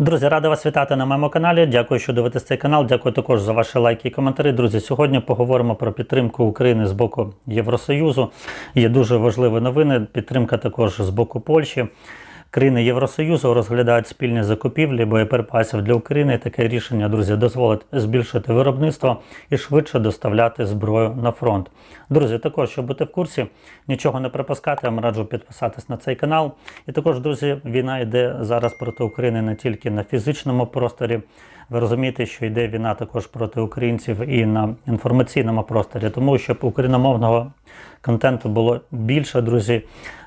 Друзі, рада вас вітати на моєму каналі. Дякую, що дивитесь цей канал. Дякую також за ваші лайки і коментарі. Друзі, сьогодні поговоримо про підтримку України з боку Євросоюзу. Є дуже важливі новини. Підтримка також з боку Польщі. Країни Євросоюзу розглядають спільні закупівлі боєприпасів для України. Таке рішення, друзі, дозволить збільшити виробництво і швидше доставляти зброю на фронт. Друзі, також, щоб бути в курсі, нічого не припускати, я вам раджу підписатись на цей канал. І також, друзі, війна йде зараз проти України не тільки на фізичному просторі. Ви розумієте, що йде війна також проти українців і на інформаційному просторі, тому щоб україномовного контенту було більше, друзі.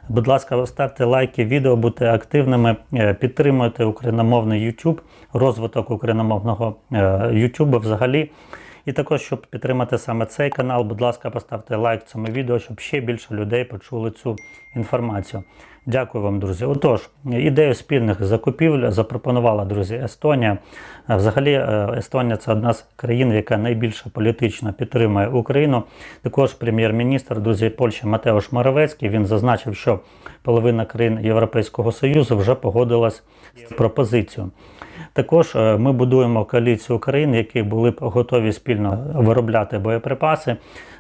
Будь ласка, ставте лайки, відео, будьте активними, е, підтримуйте україномовний YouTube, розвиток україномовного е, YouTube взагалі. І також, щоб підтримати саме цей канал, будь ласка, поставте лайк цьому відео, щоб ще більше людей почули цю інформацію. Дякую вам, друзі. Отож, ідею спільних закупівель запропонувала, друзі, Естонія. Взагалі, е, Естонія це одна з країн, яка найбільше політично підтримує Україну. Також прем'єр-міністр, друзі, Польщі Матеуш Моровецький, він зазначив, що половина країн Європейського Союзу вже погодилась з пропозицією. Також е, ми будуємо коаліцію країн, які були б готові спільно виробляти боєприпаси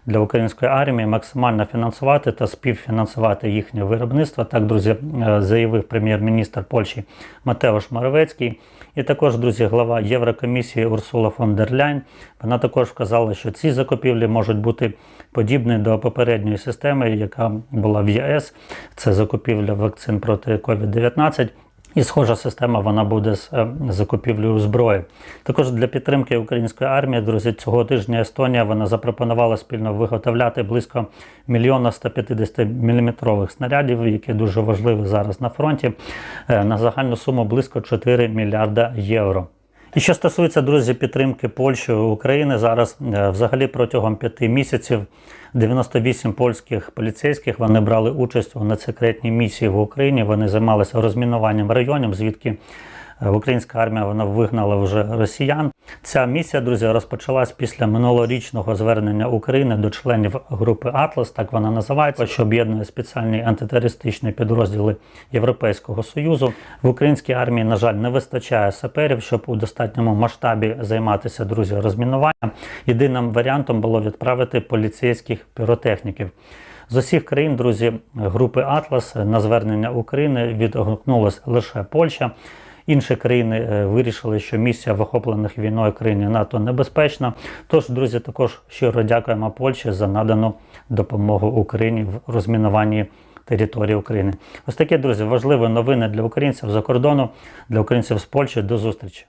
для української армії, максимально фінансувати та співфінансувати їхнє виробництво. Так, друзі, е, заявив прем'єр-міністр Польщі Матеуш Моровецький. І також, друзі, глава Єврокомісії Урсула фон дер Ляйн. Вона також вказала, що ці закупівлі можуть бути подібні до попередньої системи, яка була в ЄС. Це закупівля вакцин проти COVID-19. І схожа система вона буде з е, закупівлею зброї. Також для підтримки української армії, друзі, цього тижня Естонія вона запропонувала спільно виготовляти близько мільйона 150 мм снарядів, які дуже важливі зараз на фронті, е, на загальну суму близько 4 мільярда євро. І що стосується друзі підтримки Польщі України, зараз е, взагалі протягом п'яти місяців 98 польських поліцейських вони брали участь у надсекретній місії в Україні. Вони займалися розмінуванням районів, звідки українська армія вона вигнала вже росіян. Ця місія, друзі, розпочалась після минулорічного звернення України до членів групи Атлас, так вона називається, що об'єднує спеціальні антитерористичні підрозділи Європейського союзу. В українській армії, на жаль, не вистачає саперів, щоб у достатньому масштабі займатися друзі розмінуванням. Єдиним варіантом було відправити поліцейських піротехніків. З усіх країн, друзі, групи Атлас на звернення України відгукнулася лише Польща. Інші країни е, вирішили, що місія в охоплених війною країни НАТО небезпечна. Тож, друзі, також щиро дякуємо Польщі за надану допомогу Україні в розмінуванні території України. Ось такі, друзі, важливі новини для українців за кордону, для українців з Польщі. До зустрічі.